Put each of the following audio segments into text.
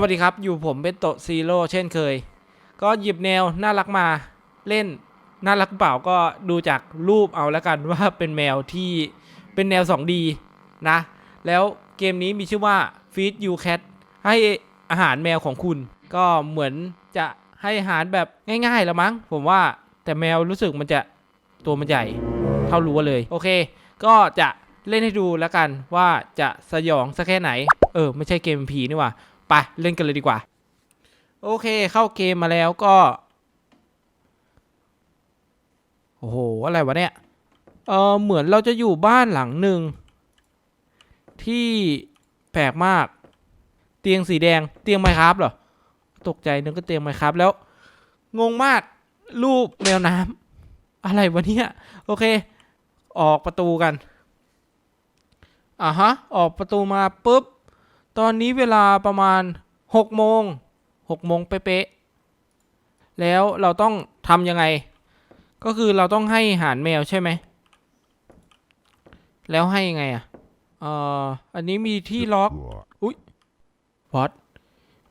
สวัสดีครับ อยู่ผมเป็นโตซีโร่เช่นเคย ก็หยิบแนวน่ารักมาเล่นน่ารักเปล่าก็ดูจากรูปเอาแล้วกันว่าเป็นแมวที่เป็นแนว 2D นะ แล้วเกมนี้มีชื่อว่า Feed You Cat ให้อาหารแมวของคุณ ก็เหมือนจะให้อาหารแบบง่ายๆแล้วมั้ง ผมว่าแต่แมวรู้สึกมันจะตัวมันใหญ่เท่ารั้วเลย โอเค ก็จะเล่นให้ดูแล้วกันว่าจะสยองสักแค่ไหน เออ ไม่ใช่เกมผีนี่ว่า ไปเล่นกันเลยดีกว่า โอเคเข้าเกมมาแล้วก็ โอ้โห อะไรวะเนี่ย เออเหมือนเราจะอยู่บ้านหลังหนึ่ง ที่แปลกมาก เตียงสีแดงเตียงไมครับเหรอ ตกใจนึกก็เตียงไมครับแล้ว งงมากรูปแมวน้ำอะไรวะเนี่ย โอเค ออกประตูกันอะฮะ ออกประตูมาปุ๊บ ตอนนี้เวลาประมาณหกโมงหกโมงเป๊ะๆแล้วเราต้องทำยังไง ก็คือเราต้องให้อาหารแมวใช่ไหม แล้วให้ยังไงอะเอ่ออันนี้มีที่ล็อกอุ๊ยวอต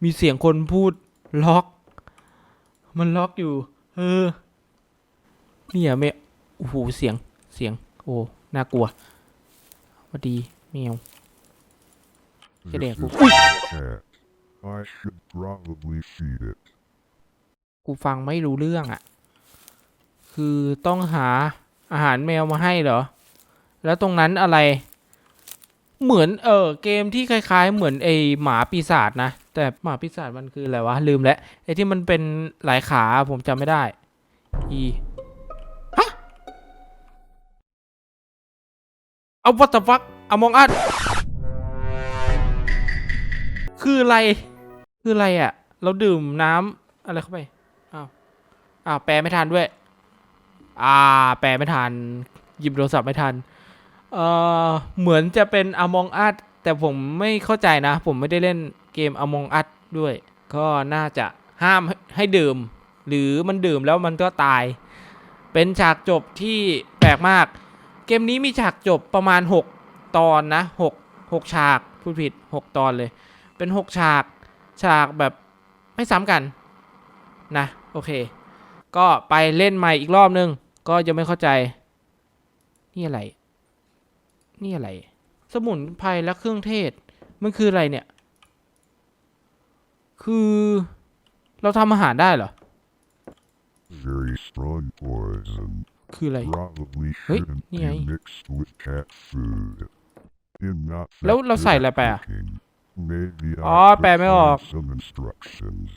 มีเสียงคนพูดล็อก มันล็อกอยู่ เออเนี่ยแมวโอ้โหเสียงเสียง โอ้น่ากลัวสวัดีแมว This Cái is đẹp. a cat. I should probably feed it. กูฟังไม่รู้เรื่องอะ่ะ คือต้องหาอาหารแมวมาให้เหรอ แล้วตรงนั้นอะไร เหมือนเออเกมที่คล้าย ๆ เหมือนไอหมาปีศาจนะ แต่หมาปีศาจมันคืออะไรวะ ลืมแล้วไอที่มันเป็นหลายขาผมจำไม่ได้ อีฮะเอาวัตฟักอมองอัด คืออะไร คืออะไรอะ่ะ เราดื่มน้ำอะไรเข้าไป อ้าว อ้าว แปลไม่ทันด้วย อ่า แปลไม่ทัน หยิบโทรศัพท์ไม่ทัน เอ่อ เหมือนจะเป็น Among Us แต่ผมไม่เข้าใจนะ ผมไม่ได้เล่นเกม Among Us ด้วย ก็น่าจะห้ามให้ให้ดื่ม หรือมันดื่มแล้วมันก็ตาย เป็นฉากจบที่แปลกมาก เกมนี้มีฉากจบประมาณ 6 ตอนนะ 6 6 ฉากพูดผิด 6 ตอนเลย เป็น 6 ฉาก ฉากแบบไม่ซ้ำกันนะโอเค ก็ไปเล่นใหม่อีกรอบนึง ก็ยังไม่เข้าใจ นี่อะไร นี่อะไร สมุนไพรและเครื่องเทศ มันคืออะไรเนี่ย คือเราทำอาหารได้เหรอ Very strong poison. คืออะไร Probably Wait, shouldn't be yeah. mixed with cat food. I'm not that แล้วเรา good ใส่ at อะไรไปอะ cooking. Maybe อ๋อ I แปล could ไม่ออก find some instructions.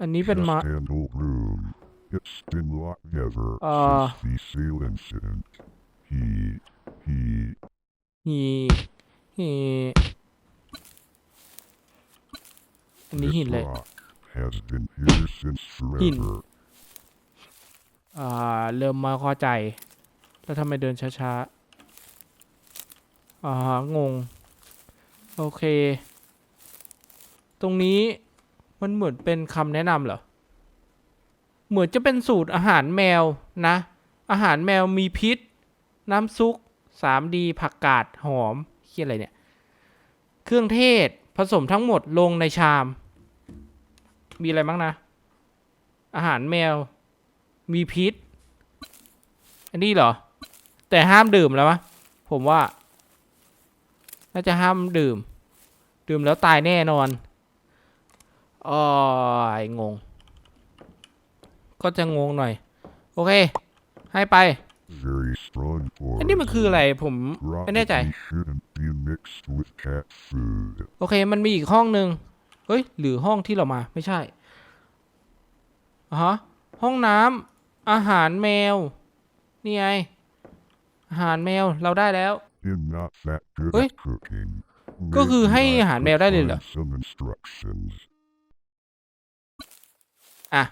อันนี้เป็น Just มา an old room. It's been locked ever Uh. since the sale incident. He, he, ฮีฮีอันนี้ this หินเลย rock has been here since forever. อ่า เริ่มไมาเข้าใจ แล้วทำไมเดินช้าๆ อ่า งง โอเค ตรงนี้มันเหมือนเป็นคำแนะนำเหรอ เหมือนจะเป็นสูตรอาหารแมวนะ อาหารแมวมีพิษ น้ำซุป 3D ผักกาดหอมเคียอะไรเนี่ย เครื่องเทศผสมทั้งหมดลงในชาม มีอะไรบ้างนะ อาหารแมวมีพิษ อันนี้เหรอ แต่ห้ามดื่มแล้วมะผมว่า น่าจะห้ามดื่ม ดื่มแล้วตายแน่นอนอ๋อยงง ก็จะงงหน่อย โอเค ให้ไป อันนี้มันคืออะไรผมไม่แน่ใจ โอเค มันมีอีกห้องหนึ่งเฮ้ย หรือห้องที่เรามาไม่ใช่อะฮะ ห้องน้ำอาหารแมว นี่ไง อาหารแมวเราได้แล้ว I'm not that good Ui. at cooking. ก็คือ Maybe ให้ I อาหารแมว could ได้เลยเหรอ find some instructions. อะ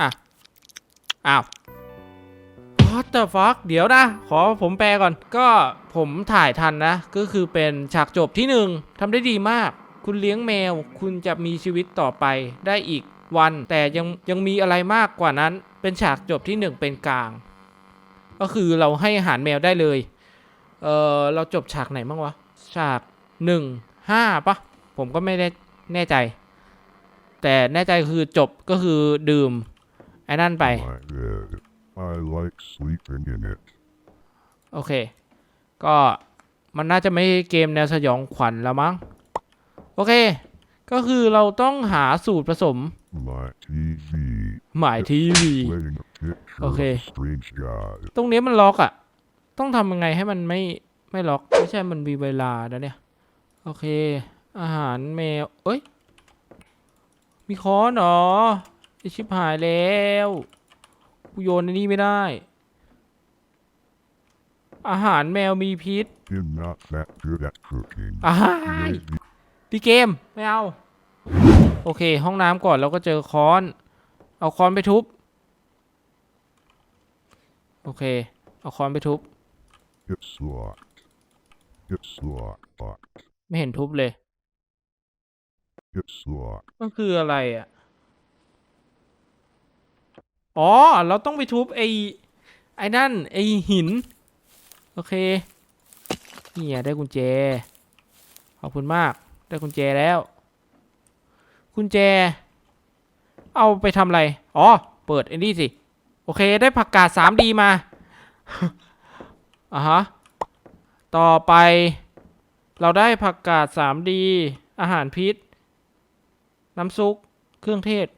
อะ อ้าว What the fuck เดี๋ยวนะ ขอผมแปลก่อน ก็ผมถ่ายทันนะ ก็คือเป็นฉากจบที่หนึ่งทำได้ดีมาก คุณเลี้ยงแมว คุณจะมีชีวิตต่อไปได้อีกวัน แต่ยังยังมีอะไรมากกว่านั้น เป็นฉากจบที่หนึ่งเป็นกลาง ก็คือเราให้อาหารแมวได้เลย เออเราจบฉากไหนบ้างวะ ฉากหนึ่งห้าปะผมก็ไม่ได้แน่ใจ แต่แน่ใจคือจบก็คือดื่ม ไอ้นั่นไป My bed. I like sleeping in it. โอเค ก็มันน่าจะไม่ใช่เกมแนวสยองขวัญแล้วมั้ง โอเค ก็คือเราต้องหาสูตรผสม My TV หมายทีวี playing a picture Okay. of a strange guy. ตรงนี้มันล็อกอะ่ะ ต้องทำยังไงให้มันไม่ไม่ล็อก ไม่ใช่มันมีเวลาแล้วเนี่ย โอเค อาหารแมว เอ้ย มีค้อนเหรอไอชิบหายแล้วกูโยนในนี่ไม่ได้ อาหารแมวมีพิษ I'm not that good at cooking. อ้าย Maybe ดีเกม ไม่เอา โอเค ห้องน้ำก่อนแล้วก็เจอค้อน เอาค้อนไปทุบ โอเค เอาค้อนไปทุบ it's locked. It's locked. locked. ไม่เห็นทุบเลย It's locked. มันคืออะไรอะ อ๋อ เราต้องไปทุบไอ้ไอ้นั่น ไอ้หิน โอเค เนี่ยได้กุญแจ ขอบคุณมาก ได้กุญแจแล้ว กุญแจ เอาไปทำอะไร อ๋อ เปิดไอ้นี่สิ โอเค ได้ผักกาด 3D มาอะฮะ ต่อไป เราได้ผักกาด 3D อาหารพิษ น้ำซุป เครื่องเทศ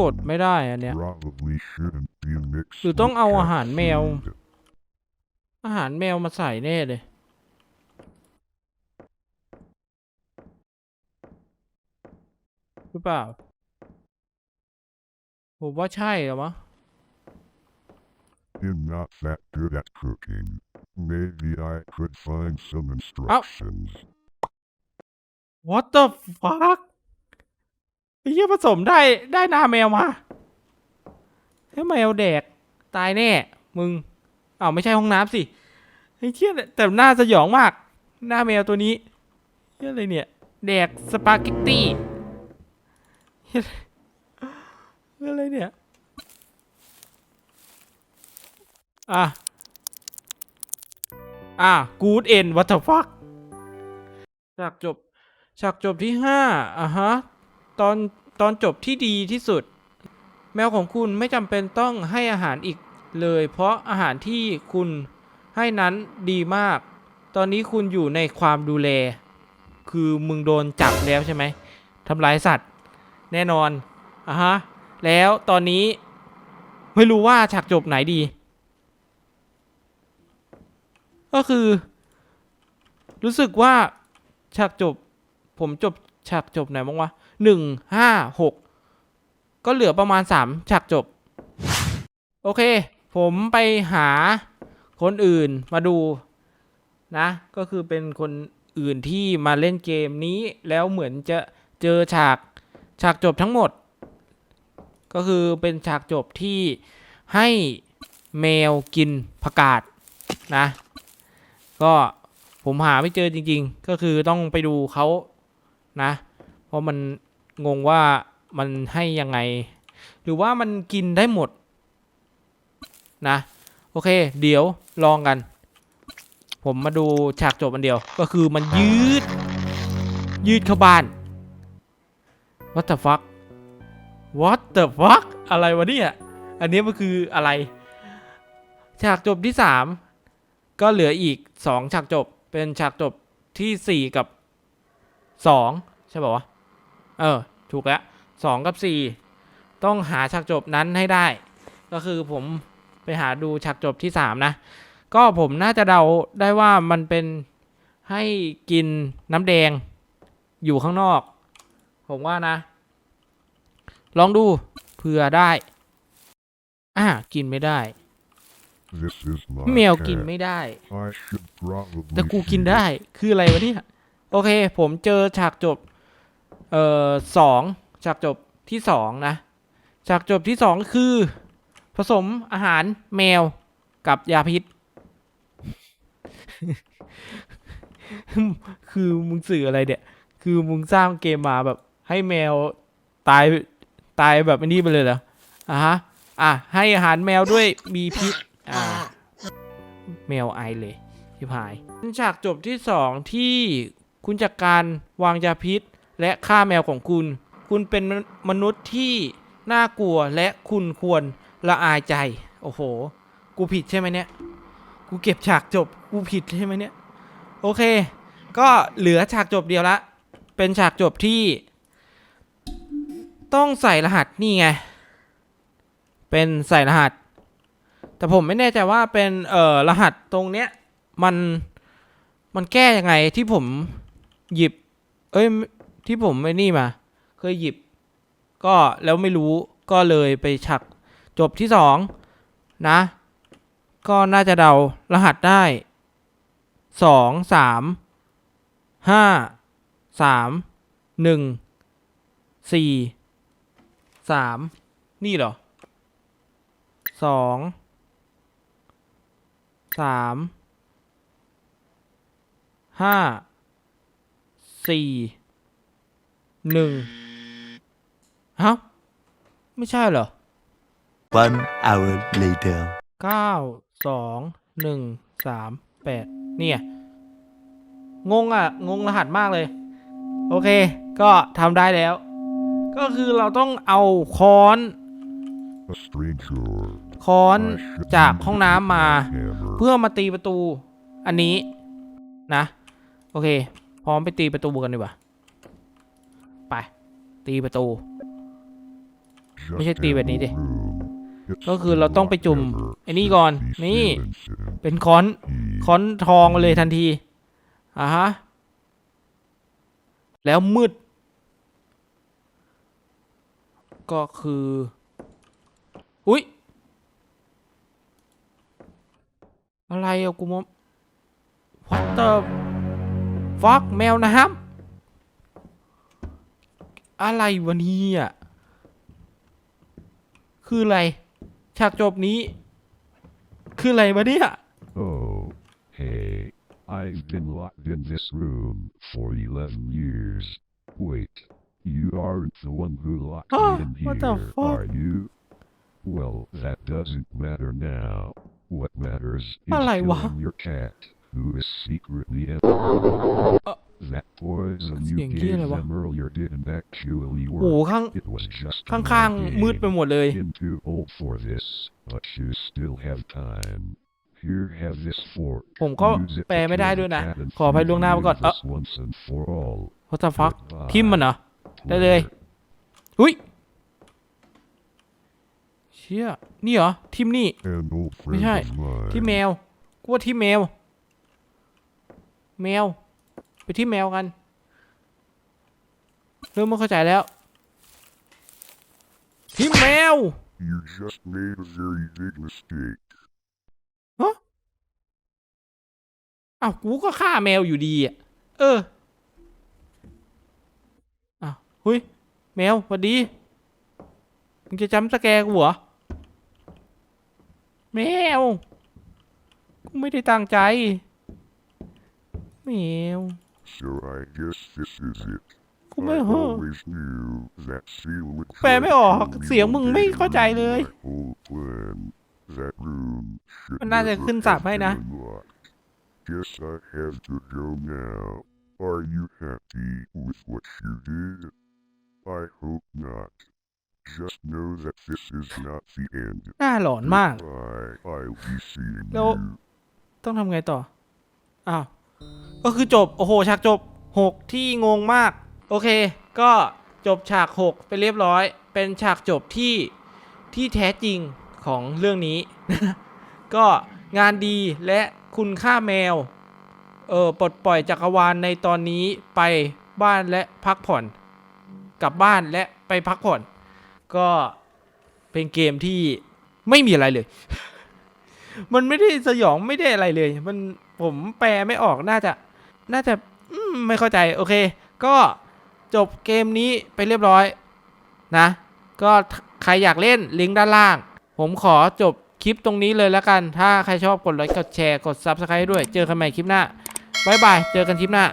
กดไม่ได้อันเนี้ยหรือต้องเอาอาหารแมว อาหารแมวมาใส่แน่เลยหรือเปล่าผมว่าใช่เหรอมะ I'm not that good at cooking. Maybe I could find some instructions. What the fuck ไอ้เหี้ยผสมได้ได้หน้าแมวมาให้แมวแดก ตายแน่ มึงอ้าวไม่ใช่ห้องน้ำสิไอ้เชี่ยแต่หน้าสยองมาก หน้าแมวตัวนี้เหี้ยอะไรเนี่ย แดกสปาเกตตี้เหี้ยเหี้ยอะไรเนี่ย อะ อะ good end what the fuck ฉากจบฉากจบที่ห้าอะฮะ ตอนตอนจบที่ดีที่สุด แมวของคุณไม่จำเป็นต้องให้อาหารอีกเลย เพราะอาหารที่คุณให้นั้นดีมาก ตอนนี้คุณอยู่ในความดูแล คือมึงโดนจับแล้วใช่ไหมทำร้ายสัตว์ แน่นอนอะฮะ แล้วตอนนี้ไม่รู้ว่าฉากจบไหนดี ก็คือ รู้สึกว่าฉากจบ ผมจบฉากจบไหนบ้างวะหนึ่งห้าหกก็เหลือประมาณสามฉากจบ โอเค ผมไปหาคนอื่นมาดูนะ ก็คือเป็นคนอื่นที่มาเล่นเกมนี้แล้วเหมือนจะเจอฉากฉากจบทั้งหมด ก็คือเป็นฉากจบที่ให้แมวกินผักกาดนะ ก็ผมหาไม่เจอจริง ๆ ก็คือต้องไปดูเขานะ เพราะมันงงว่ามันให้ยังไง หรือว่ามันกินได้หมดนะ โอเค เดี๋ยวลองกัน ผมมาดูฉากจบอันเดียว ก็คือมันยืด ยืดเข้าบ้าน what the fuck what the fuck อะไรวะเนี่ย อันนี้มันคืออะไร ฉากจบที่สาม ก็เหลืออีกสองฉากจบเป็นฉากจบที่สี่กับสองใช่ป่าวะ เออ ถูกแล้วสองกับสี่ต้องหาฉากจบนั้นให้ได้ ก็คือผมไปหาดูฉากจบที่สามนะ ก็ผมน่าจะเดาได้ว่ามันเป็นให้กินน้ำแดงอยู่ข้างนอก ผมว่านะ ลองดูเผื่อได้ อ่ากินไม่ได้ แมวกิน cat. ไม่ได้ I should probably แต่กูกิน feed ได้คืออะไรวะเนี่ยโอเค ผมเจอฉากจบ เอ่อสองฉากจบที่สองนะฉากจบที่สองคือ ผสมอาหารแมวกับยาพิษ คือมึงสื่ออะไรเนี่ย คือมึงสร้างเกมมาแบบ ให้แมวตายตายแบบนี้ไปเลยเหรออะฮะ อะ ให้อาหารแมวด้วยมีพิษ อ่าแมวไอเลยชิบหายเป็นฉากจบที่สองที่คุณจัดการวางยาพิษและฆ่าแมวของคุณ คุณเป็นมนุษย์ที่น่ากลัวและคุณควรละอายใจ โอ้โห กูผิดใช่ไหมเนี่ย กูเก็บฉากจบ กูผิดใช่ไหมเนี่ย โอเค ก็เหลือฉากจบเดียวละ เป็นฉากจบที่ ต้องใส่รหัสนี่ไง เป็นใส่รหัส แต่ผมไม่แน่ใจว่าเป็นเอ่อรหัสตรงเนี้ยมันมันแก้ยังไงที่ผมหยิบ เอ้ยที่ผมไม่นี่มา เคยหยิบ ก็แล้วไม่รู้ก็เลยไปฉักจบที่สองนะ ก็น่าจะเดารหัสได้สองสามห้าสามหนึ่งสี่สามนี่เหรอสอง สามห้าสี่หนึ่งฮะไม่ใช่เหรอ One hour later. เก้าสองหนึ่งสามแปดเนี่ยงงอะ งงรหัสมากเลย โอเค ก็ทำได้แล้ว ก็คือเราต้องเอาค้อน A stranger. ค้อน I should จาก use ห้องน้ำมา hammer. เพื่อมาตีประตูอันนี้นะ โอเค พร้อมไปตีประตูกันดีกว่าไป ตีประตู ไม่ใช่ตีแบบนี้ดิก็คือเราต้องไปจุ่มไอ้นี่ก่อน นี่ เป็นค้อนค้อนทองมาเลยทันทีอะฮะ แล้วมืด ก็คือ อุ๊ย อะไรอะกูมอง What the fuck แมวน้ำอะไรวะเนี่ยคืออะไร ฉากจบนี้ คืออะไรวะเนี่ย Oh, hey, I've been locked in this room for 11 years. Wait, you aren't the one who locked Huh? me in What here, the fuck? are you? Well, that doesn't matter now. What matters is อะไรวะ? killing your cat, who is secretly in Uh, That poison เสียง you เหี้ย gave อะไรวะ them earlier didn't actually โอ้โห work. ข้าง It was just ข้าง another ๆ มืด game. ไปหมดเลย I'm too old for this, but you still have time. Here, have this fork. ผมก็ Use it แปล to ไม่ได้ kill ด้วย the นะ cat and ขออภัยล่วงหน้าไว้ก่อน finish เออ this once and for all. what the fuck Goodbye, ทิมมันเหรอ ได้เลย หุ้ย เชี่ยนี่เหรอทิมนี่ An old friend ไม่ใช่ of mine. ที่แมวกูว่าที่แมว แมว ไปที่แมวกัน เริ่มไม่เข้าใจแล้ว ที่แมว You just made a very big mistake. อ้าวกูก็ฆ่าแมวอยู่ดีอะ เออ อ้าวเฮ้ย แมวสวัสดี มึงจะจำสแกร์กูเหรอ แมวกูไม่ได้ตั้งใจ แมว So I guess this is it. กูไม่ I เฮ้อ always knew that seal would แปลไม่ออก try to เสียงมึง kill me ไม่ one เข้าใจ day เลย in my whole plan. That room should มันน่าจะ never ขึ้นสับ have ให้นะ been unlocked. Guess I have to go now. Are you happy with what you did? I hope not. Just know that this is not the end. น่าหลอนมาก Bye. I'll be seeing No. you. ต้องทำไงต่อ อ้าว ก็คือจบ โอ้โห ฉากจบ 6 ที่งงมาก โอเค ก็จบฉาก 6 ไปเรียบร้อย เป็นฉากจบที่ที่แท้จริงของเรื่องนี้ ก็งานดีและคุณค่าแมว เออปลดปล่อยจักรวาลในตอนนี้ไปบ้านและพักผ่อน กลับบ้านและไปพักผ่อน ก็เป็นเกมที่ไม่มีอะไรเลย มันไม่ได้สยองไม่ได้อะไรเลย มันผมแปลไม่ออกน่าจะ น่าจะมไม่เข้าใจโอเค ก็จบเกมนี้ไปเรียบร้อยนะ ก็ใครอยากเล่นลิงก์ด้านล่าง ผมขอจบคลิปตรงนี้เลยแล้วกัน ถ้าใครชอบกดไลค์กดแชร์กด Subscribe ด้วย เจอกันใหม่คลิปหน้าบายบาย เจอกันคลิปหน้า